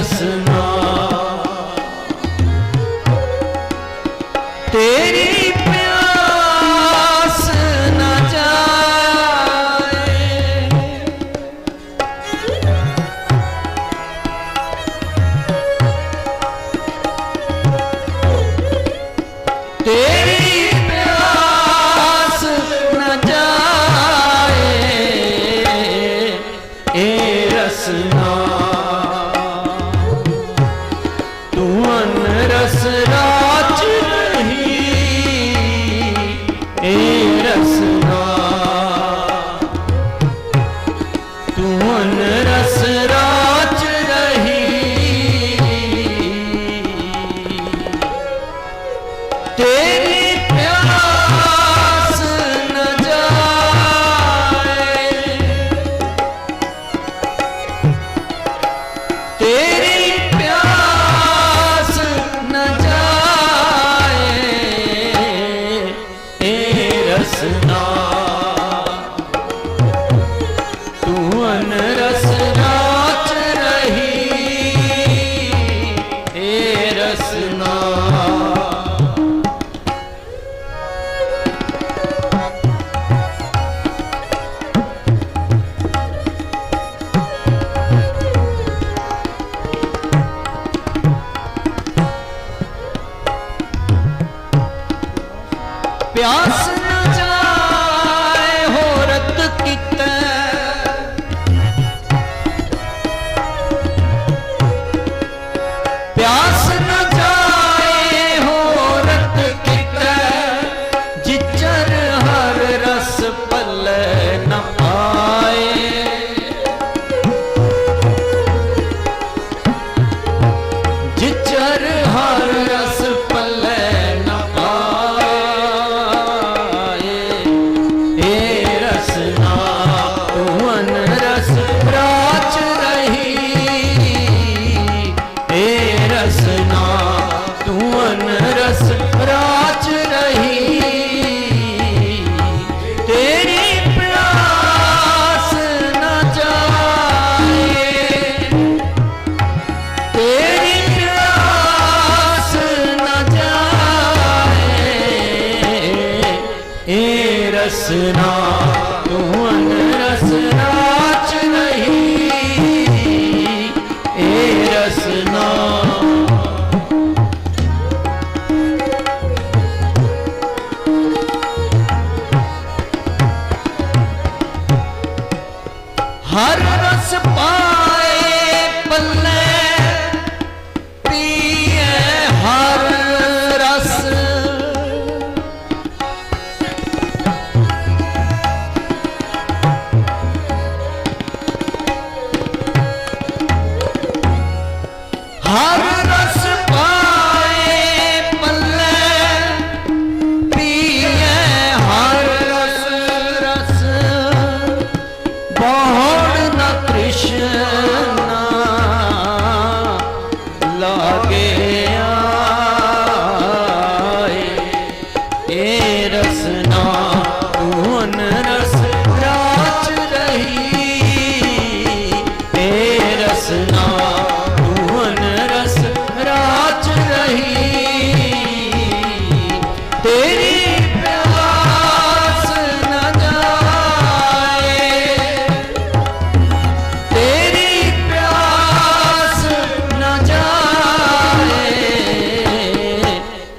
yarasın ਏ ਰਸਨਾ। ਤੂੰ ਰਸ ਰਾਚ ਰਹੀ। ਤੇਰੀ રસના તું ಆ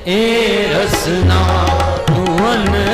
ਏ ਰਸਨਾ ਤੂੰ ਅਨ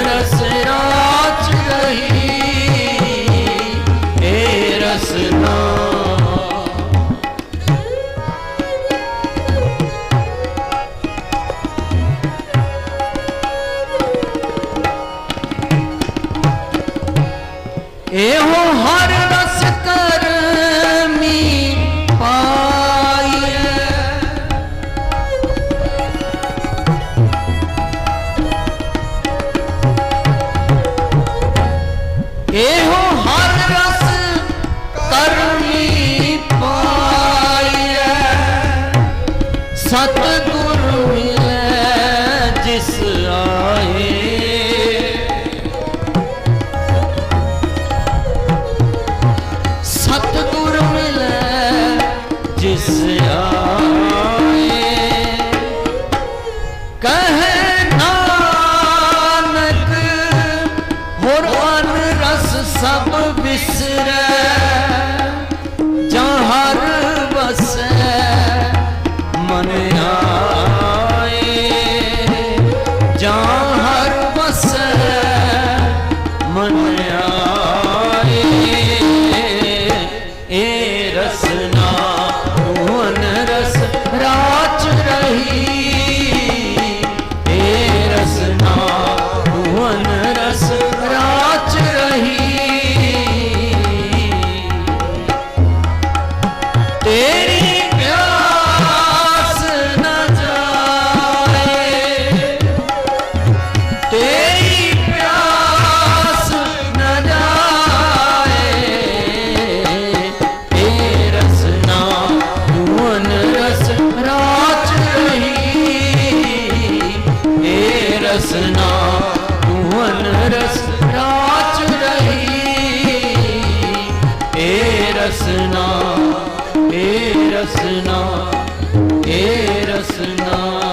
ਸਤਿਗੁਰ ਮਿਲੈ, ਜਿਸ ਆਏ। ਸਤਿਗੁਰ ਮਿਲੈ, ਜਿਸ ਆਏ। ਕਹੇ ਨਾਨਕ, ਹੋਰ ਅਨ ਰਸ ਸਭ ਵਿਸਰੈ। ਰਸਨਾ ਤੂੰ ਰਹੀ। ਏ ਏ ਰਸਨਾ ਰਸਨਾ।